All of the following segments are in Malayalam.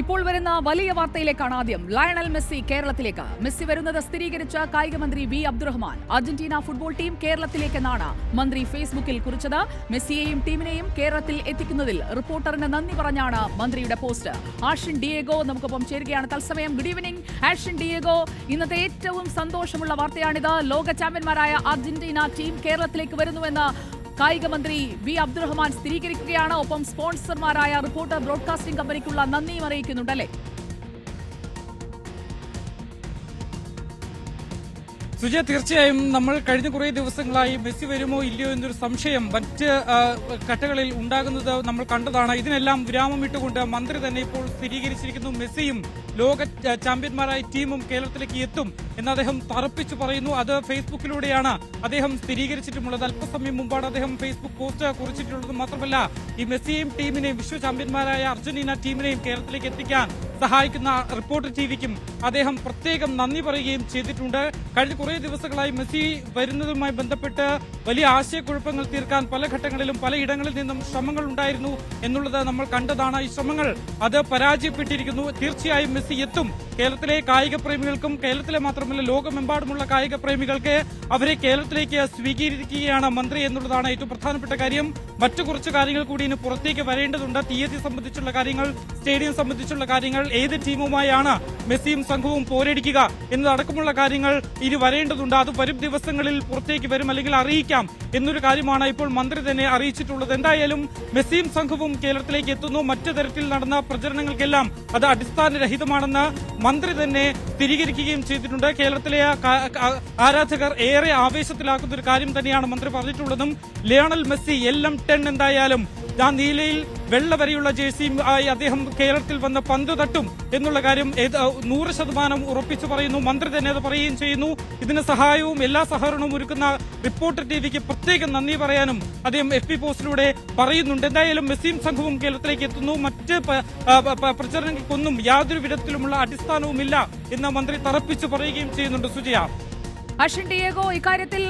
ഇപ്പോൾ വരുന്ന വലിയ വാർത്തയിലേക്കാണ് ആദ്യം. ലയണൽ മെസ്സി കേരളത്തിലേക്ക്. മെസ്സി വരുന്നത് സ്ഥിരീകരിച്ച കായിക മന്ത്രി V Abdurahiman. Argentina football team കേരളത്തിലേക്കെന്നാണ് മന്ത്രി ഫേസ്ബുക്കിൽ കുറിച്ചത്. മെസ്സിയെയും ടീമിനെയും കേരളത്തിൽ എത്തിക്കുന്നതിൽ റിപ്പോർട്ടറിന് നന്ദി പറഞ്ഞാണ് മന്ത്രിയുടെ പോസ്റ്റ്. ആഷൻ ഡിയേഗോ നമുക്കൊപ്പം ചേരുകയാണ് തത്സമയം. Good evening Ashin Diego. ഇന്നത്തെ ഏറ്റവും സന്തോഷമുള്ള വാർത്തയാണിത്. ലോക ചാമ്പ്യന്മാരായ അർജന്റീന ടീം കേരളത്തിലേക്ക് വരുന്നുവെന്ന് കായിക മന്ത്രി വി. അബ്ദുറഹ്മാൻ സ്ഥിരീകരിക്കുകയാണ്. ഒപ്പം സ്പോൺസർമാരായ റിപ്പോർട്ടർ ബ്രോഡ്കാസ്റ്റിംഗ് കമ്പനിക്കുള്ള നന്ദിയും അറിയിക്കുന്നുണ്ടല്ലേ സുജയ തീർച്ചയായും നമ്മൾ കഴിഞ്ഞ കുറേ ദിവസങ്ങളായി മെസ്സി വരുമോ ഇല്ലയോ എന്നൊരു സംശയം മറ്റ് കട്ടകളിൽ ഉണ്ടാകുന്നത് നമ്മൾ കണ്ടതാണ്. ഇതിനെല്ലാം വിരാമം ഇട്ടുകൊണ്ട് മന്ത്രി തന്നെ ഇപ്പോൾ സ്ഥിരീകരിച്ചിരിക്കുന്നു. മെസ്സിയും ലോക ചാമ്പ്യന്മാരായ ടീമും കേരളത്തിലേക്ക് എത്തും എന്ന് അദ്ദേഹം തറപ്പിച്ചു പറയുന്നു. അത് ഫേസ്ബുക്കിലൂടെയാണ് അദ്ദേഹം സ്ഥിരീകരിച്ചിട്ടുമുള്ളത്. അല്പസമയം മുമ്പാണ് അദ്ദേഹം ഫേസ്ബുക്ക് പോസ്റ്റ് കുറിച്ചിട്ടുള്ളത് മാത്രമല്ല ഈ മെസ്സിയെയും ടീമിനെയും വിശ്വ ചാമ്പ്യന്മാരായ അർജന്റീന ടീമിനെയും കേരളത്തിലേക്ക് എത്തിക്കാൻ സഹായിക്കുന്ന റിപ്പോർട്ടർ ടിവിക്കും അദ്ദേഹം പ്രത്യേകം നന്ദി പറയുകയും ചെയ്തിട്ടുണ്ട്. കഴിഞ്ഞ കുറേ ദിവസങ്ങളായി മെസ്സി വരുന്നതുമായി ബന്ധപ്പെട്ട് വലിയ ആശയക്കുഴപ്പങ്ങൾ തീർക്കാൻ പല ഘട്ടങ്ങളിലും പലയിടങ്ങളിൽ നിന്നും ശ്രമങ്ങൾ ഉണ്ടായിരുന്നു എന്നുള്ളത് നമ്മൾ കണ്ടതാണ്. ഈ ശ്രമങ്ങൾ അത് പരാജയപ്പെട്ടിരിക്കുന്നു. തീർച്ചയായും മെസ്സി എത്തും. കേരളത്തിലെ കായിക പ്രേമികൾക്കും കേരളത്തിലെ മാത്രമല്ല ലോകമെമ്പാടുമുള്ള കായിക പ്രേമികൾക്ക് അവരെ കേരളത്തിലേക്ക് സ്വീകരിക്കുകയാണ് മന്ത്രി എന്നുള്ളതാണ് ഏറ്റവും പ്രധാനപ്പെട്ട കാര്യം. മറ്റു കുറച്ച് കാര്യങ്ങൾ കൂടി ഇനി പുറത്തേക്ക് വരേണ്ടതുണ്ട്. തീയതി സംബന്ധിച്ചുള്ള കാര്യങ്ങൾ സ്റ്റേഡിയം സംബന്ധിച്ചുള്ള കാര്യങ്ങൾ ഏത് ടീമുമായാണ് മെസ്സിയും സംഘവും പോരടിക്കുക എന്നതടക്കമുള്ള കാര്യങ്ങൾ ഇനി വരേണ്ടതുണ്ട്. അത് വരും ദിവസങ്ങളിൽ പുറത്തേക്ക് വരും അല്ലെങ്കിൽ അറിയിക്കാം എന്നൊരു കാര്യമാണ് ഇപ്പോൾ മന്ത്രി തന്നെ അറിയിച്ചിട്ടുള്ളത്. എന്തായാലും മെസ്സിയും സംഘവും കേരളത്തിലേക്ക് എത്തുന്നു. മറ്റു തരത്തിൽ നടന്ന പ്രചരണങ്ങൾക്കെല്ലാം അത് അടിസ്ഥാനരഹിതമാണെന്ന് മന്ത്രി തന്നെ സ്ഥിരീകരിക്കുകയും ചെയ്തിട്ടുണ്ട്. കേരളത്തിലെ ആരാധകർ ഏറെ ആവേശത്തിലാക്കുന്ന ഒരു കാര്യം തന്നെയാണ് മന്ത്രി പറഞ്ഞിട്ടുള്ളതും. ലിയണൽ മെസ്സി എല്ലാം ടെൻ എന്തായാലും ആ നീലയിൽ വെള്ള വരെയുള്ള ജേഴ്സിയും ആയി അദ്ദേഹം കേരളത്തിൽ വന്ന് പന്ത് തട്ടും എന്നുള്ള കാര്യം നൂറ് ശതമാനം ഉറപ്പിച്ചു പറയുന്നു. മന്ത്രി തന്നെ അത് പറയുകയും ചെയ്യുന്നു. ഇതിന് സഹായവും എല്ലാ സഹകരണവും ഒരുക്കുന്ന റിപ്പോർട്ടർ ടിവിക്ക് പ്രത്യേകം നന്ദി പറയാനും അദ്ദേഹം എഫ് പി പോസ്റ്റിലൂടെ പറയുന്നുണ്ട്. എന്തായാലും മെസ്സിയും സംഘവും കേരളത്തിലേക്ക് എത്തുന്നു. മറ്റ് പ്രചരണങ്ങൾക്കൊന്നും യാതൊരു വിധത്തിലുമുള്ള അടിസ്ഥാനവുമില്ല എന്ന് മന്ത്രി തറപ്പിച്ചു പറയുകയും ചെയ്യുന്നുണ്ട് സുജയ. അഷിൻ ഡിയേഗോ ഇക്കാര്യത്തിൽ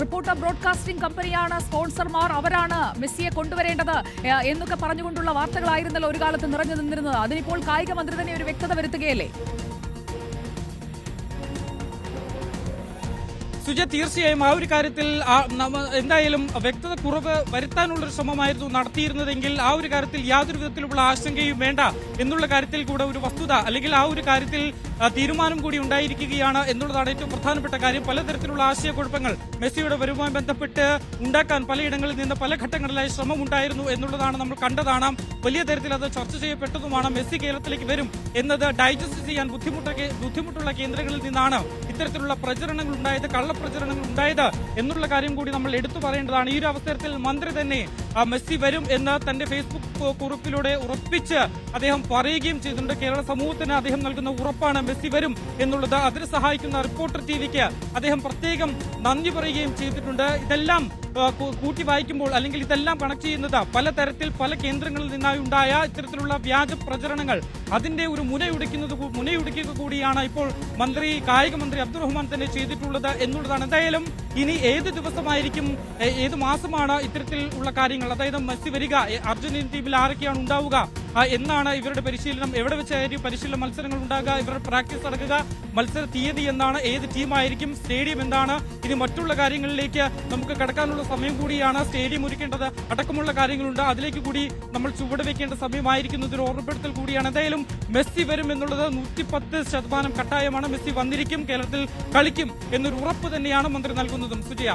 റിപ്പോർട്ടർ ബ്രോഡ്കാസ്റ്റിംഗ് കമ്പനിയാണ് സ്പോൺസർമാർ. അവരാണ് മെസ്സിയെ കൊണ്ടുവരേണ്ടത് എന്നൊക്കെ പറഞ്ഞുകൊണ്ടുള്ള വാർത്തകളായിരുന്നല്ലോ ഒരു കാലത്ത് നിറഞ്ഞു നിന്നിരുന്നത്. അതിനിപ്പോൾ കായിക മന്ത്രി തന്നെ ഒരു വ്യക്തത വരുത്തുകയല്ലേ? സുജ തീർച്ചയായും ആ ഒരു കാര്യത്തിൽ എന്തായാലും വ്യക്തത കുറവ് വരുത്താനുള്ള ഒരു ശ്രമമായിരുന്നു നടത്തിയിരുന്നതെങ്കിൽ ആ ഒരു കാര്യത്തിൽ യാതൊരു വിധത്തിലുള്ള ആശങ്കയും വേണ്ട എന്നുള്ള കാര്യത്തിൽ കൂടെ ഒരു വസ്തുത അല്ലെങ്കിൽ ആ ഒരു കാര്യത്തിൽ തീരുമാനം കൂടി ഉണ്ടായിരിക്കുകയാണ് എന്നുള്ളതാണ് ഏറ്റവും പ്രധാനപ്പെട്ട കാര്യം. പലതരത്തിലുള്ള ആശയക്കുഴപ്പങ്ങൾ മെസ്സിയുടെ വരുമാനം ബന്ധപ്പെട്ട് ഉണ്ടാക്കാൻ പലയിടങ്ങളിൽ നിന്ന് പല ഘട്ടങ്ങളിലായി ശ്രമം ഉണ്ടായിരുന്നു എന്നുള്ളതാണ് നമ്മൾ കണ്ടതാണ്. വലിയ തരത്തിൽ അത് ചർച്ച ചെയ്യപ്പെട്ടതുമാണ്. മെസ്സി കേരളത്തിലേക്ക് വരും എന്നത് ഡൈജസ്റ്റ് ചെയ്യാൻ ബുദ്ധിമുട്ട ബുദ്ധിമുട്ടുള്ള കേന്ദ്രങ്ങളിൽ നിന്നാണ് ഇത്തരത്തിലുള്ള പ്രചരണങ്ങൾ ഉണ്ടായത് കള്ളപ്രചരണങ്ങൾ ഉണ്ടായത് എന്നുള്ള കാര്യം കൂടി നമ്മൾ എടുത്തു പറയേണ്ടതാണ്. ഈ ഒരു അവസരത്തിൽ മന്ത്രി തന്നെ മെസ്സി വരും എന്ന് തന്റെ ഫേസ്ബുക്ക് കുറിപ്പിലൂടെ ഉറപ്പിച്ച് അദ്ദേഹം പറയുകയും ചെയ്തിട്ടുണ്ട്. കേരള സമൂഹത്തിന് അദ്ദേഹം നൽകുന്ന ഉറപ്പാണ് മെസ്സി വരും എന്നുള്ളത്. അതിന് സഹായിക്കുന്ന റിപ്പോർട്ടർ ടി വിക്ക് അദ്ദേഹം പ്രത്യേകം നന്ദി പറയുകയും ചെയ്തിട്ടുണ്ട്. ഇതെല്ലാം കൂട്ടി വായിക്കുമ്പോൾ അല്ലെങ്കിൽ ഇതെല്ലാം കണക്ട് ചെയ്യുന്നത് പലതരത്തിൽ പല കേന്ദ്രങ്ങളിൽ നിന്നായി ഉണ്ടായ ഇത്തരത്തിലുള്ള വ്യാജ പ്രചരണങ്ങൾ. അതിന്റെ ഒരു മുനയുടിക്കുന്നത് മുനയുടിക്കുക കൂടിയാണ് ഇപ്പോൾ മന്ത്രി കായിക മന്ത്രി അബ്ദുറഹ്മാൻ തന്നെ ചെയ്തിട്ടുള്ളത് എന്നുള്ളതാണ്. എന്തായാലും ഇനി ഏത് ദിവസമായിരിക്കും ഏത് മാസമാണ് ഇത്തരത്തിൽ ഉള്ള കാര്യങ്ങൾ? അതായത് മെസ്സി വരിക അർജന്റീന ടീമിൽ ആരൊക്കെയാണ് ഉണ്ടാവുക? എന്നാണ് ഇവരുടെ പരിശീലനം? എവിടെ വെച്ചായിരിക്കും പരിശീലന മത്സരങ്ങൾ ഉണ്ടാകുക? ഇവരുടെ പ്രാക്ടീസ് നടക്കുക? മത്സര തീയതി എന്നാണ്? ഏത് ടീമായിരിക്കും? സ്റ്റേഡിയം എന്താണ്? ഇനി മറ്റുള്ള കാര്യങ്ങളിലേക്ക് നമുക്ക് കടക്കാനുള്ള സമയം കൂടിയാണ് സ്റ്റേഡിയം ഒരുക്കേണ്ടത്. അടക്കമുള്ള കാര്യങ്ങളുണ്ട്. അതിലേക്ക് കൂടി നമ്മൾ ചുവട് വെക്കേണ്ട സമയമായിരിക്കുന്നു. ഇതൊരു ഓർമ്മപ്പെടുത്തൽ കൂടിയാണ്. എന്തായാലും മെസ്സി വരും എന്നുള്ളത് നൂറ്റി പത്ത് ശതമാനം കട്ടായമാണ്. മെസ്സി വന്നിരിക്കും കേരളത്തിൽ കളിക്കും എന്നൊരു ഉറപ്പ് തന്നെയാണ് മന്ത്രി നൽകുന്നതും. സുജയ.